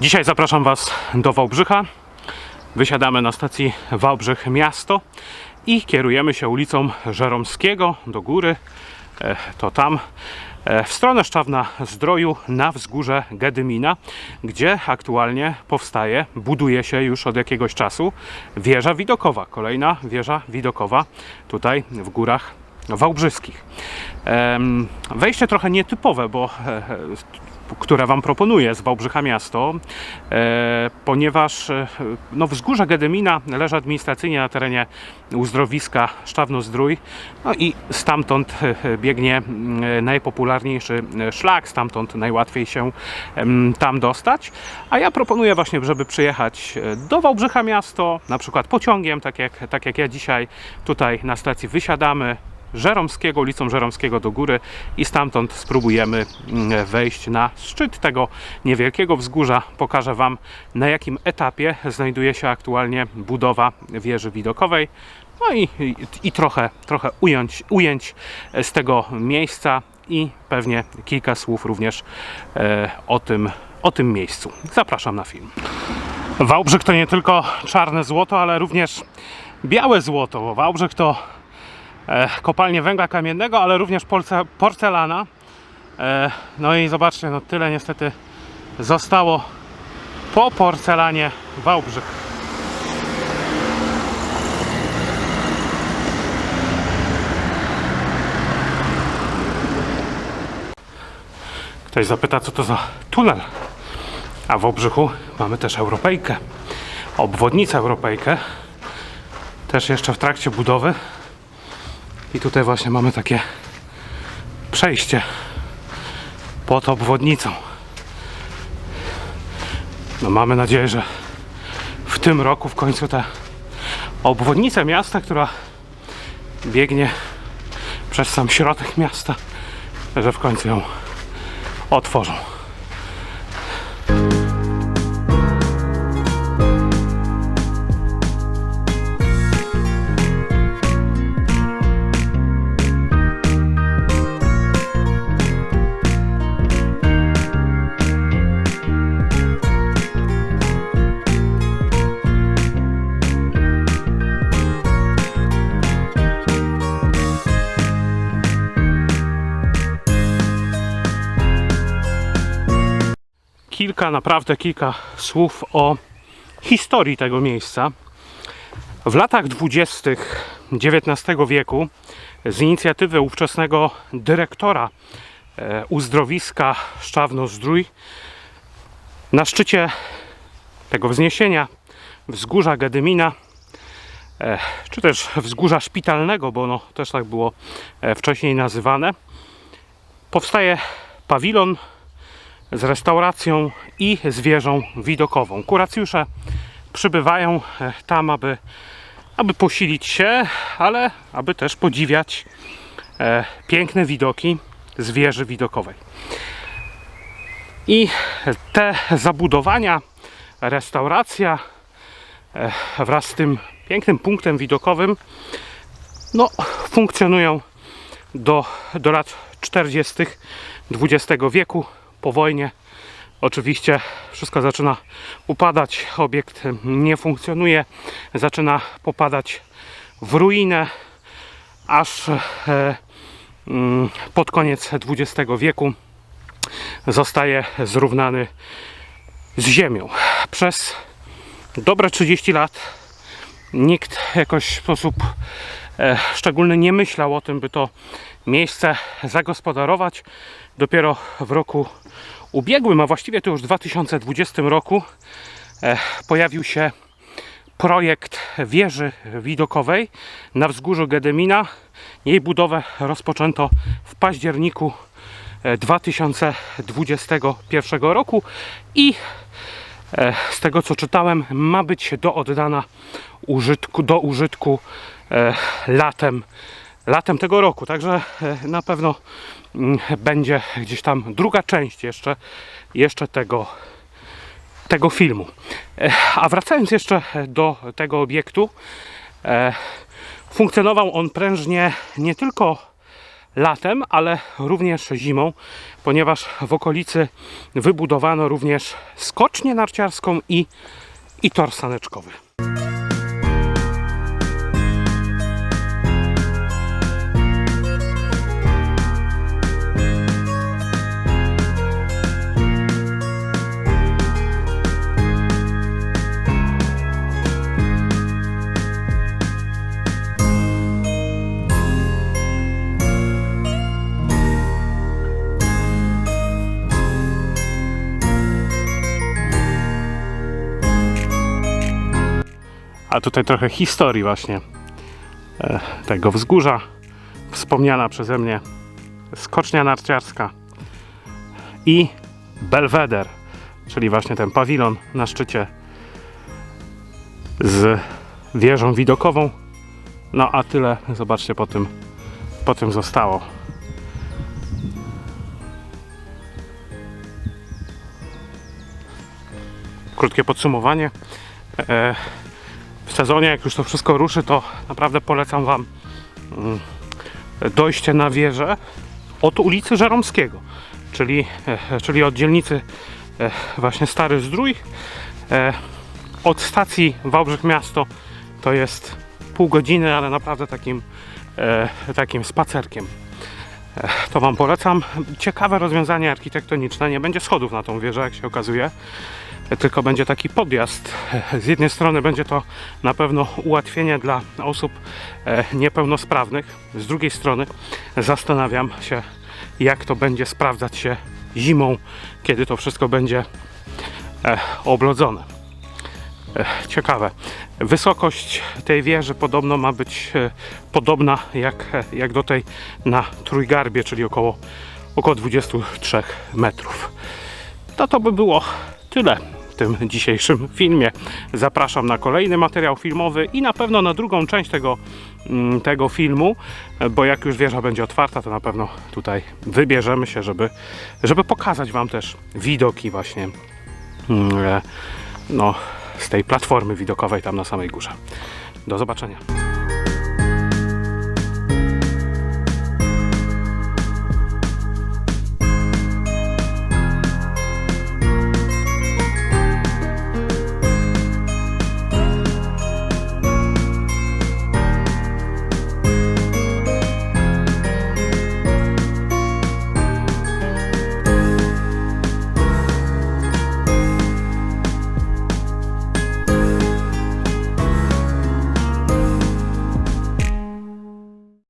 Dzisiaj zapraszam Was do Wałbrzycha. Wysiadamy na stacji Wałbrzych Miasto i kierujemy się ulicą Żeromskiego do góry. E, To tam e, w stronę Szczawna Zdroju na wzgórze Gedymina, gdzie aktualnie powstaje, buduje się już od jakiegoś czasu wieża widokowa. Kolejna wieża widokowa tutaj w górach wałbrzyskich. Wejście trochę nietypowe, bo e, które Wam proponuję z Wałbrzycha Miasto, e, ponieważ e, no, wzgórze Gedymina leży administracyjnie na terenie uzdrowiska Szczawno-Zdrój no i stamtąd e, biegnie najpopularniejszy szlak, stamtąd najłatwiej się tam dostać, a ja proponuję właśnie, żeby przyjechać do Wałbrzycha Miasto, na przykład pociągiem, tak jak, tak jak ja dzisiaj tutaj na stacji wysiadamy, Żeromskiego, ulicą Żeromskiego do góry i stamtąd spróbujemy mm, wejść na szczyt tego niewielkiego wzgórza. Pokażę Wam na jakim etapie znajduje się aktualnie budowa wieży widokowej. No i, i, trochę, trochę ująć, ujęć z tego miejsca i pewnie kilka słów również e, o, tym, o tym miejscu. Zapraszam na film. Wałbrzych to nie tylko czarne złoto, ale również białe złoto, bo Wałbrzych to kopalnie węgla kamiennego, ale również porce, porcelana. No i zobaczcie, no tyle niestety zostało po porcelanie Wałbrzych. Ktoś zapyta, co to za tunel. A w Obrzychu mamy też Europejkę. Obwodnicę Europejkę. Też jeszcze w trakcie budowy. I tutaj właśnie mamy takie przejście pod obwodnicą. No mamy nadzieję, że w tym roku w końcu ta obwodnica miasta, która biegnie przez sam środek miasta, że w końcu ją otworzą. Kilka, naprawdę kilka słów o historii tego miejsca. W latach dwudziestych XIX wieku z inicjatywy ówczesnego dyrektora e, uzdrowiska Szczawno-Zdrój na szczycie tego wzniesienia wzgórza Gedymina e, czy też wzgórza szpitalnego, bo ono też tak było e, wcześniej nazywane, powstaje pawilon z restauracją i z wieżą widokową. Kuracjusze przybywają e, tam, aby, aby posilić się, ale aby też podziwiać e, piękne widoki z wieży widokowej. I te zabudowania, restauracja e, wraz z tym pięknym punktem widokowym no, funkcjonują do, do lat 40. XX wieku po wojnie. Oczywiście wszystko zaczyna upadać, obiekt nie funkcjonuje, zaczyna popadać w ruinę, aż e, mm, pod koniec XX wieku zostaje zrównany z ziemią. Przez dobre 30 lat nikt jakoś w sposób szczególny nie myślał o tym, by to miejsce zagospodarować. Dopiero w roku ubiegłym, a właściwie to już w 2020 roku, e, pojawił się projekt wieży widokowej na wzgórzu Gedemina. Jej budowę rozpoczęto w październiku e, 2021 roku i e, z tego co czytałem, ma być do oddana użytku, do użytku e, latem, latem tego roku. Także e, na pewno mm, będzie gdzieś tam druga część jeszcze, jeszcze tego, tego filmu. E, A wracając jeszcze do tego obiektu, e, funkcjonował on prężnie nie tylko latem, ale również zimą, ponieważ w okolicy wybudowano również skocznię narciarską i, i tor saneczkowy. A tutaj trochę historii właśnie e, tego wzgórza. Wspomniana przeze mnie skocznia narciarska i Belweder, czyli właśnie ten pawilon na szczycie z wieżą widokową. No a tyle, zobaczcie, po tym, po tym zostało. Krótkie podsumowanie. E, w sezonie, jak już to wszystko ruszy, to naprawdę polecam Wam mm, dojście na wieżę od ulicy Żeromskiego, czyli, e, czyli od dzielnicy e, właśnie Stary Zdrój. E, Od stacji Wałbrzych Miasto to jest pół godziny, ale naprawdę takim, takim spacerkiem. To Wam polecam. Ciekawe rozwiązanie architektoniczne. Nie będzie schodów na tą wieżę, jak się okazuje tylko będzie taki podjazd. Z jednej strony będzie to na pewno ułatwienie dla osób e, niepełnosprawnych, z drugiej strony zastanawiam się, jak to będzie sprawdzać się zimą, kiedy to wszystko będzie e, oblodzone. E, Ciekawe. Wysokość tej wieży podobno ma być podobna jak, jak do tej na Trójgarbie, czyli około, około 23 metrów. To to by było tyle tym dzisiejszym filmie. Zapraszam na kolejny materiał filmowy i na pewno na drugą część tego, mm, tego filmu, bo jak już wieża będzie otwarta, to na pewno tutaj wybierzemy się, żeby, żeby pokazać Wam też widoki właśnie mm, e, no, z tej platformy widokowej tam na samej górze. Do zobaczenia.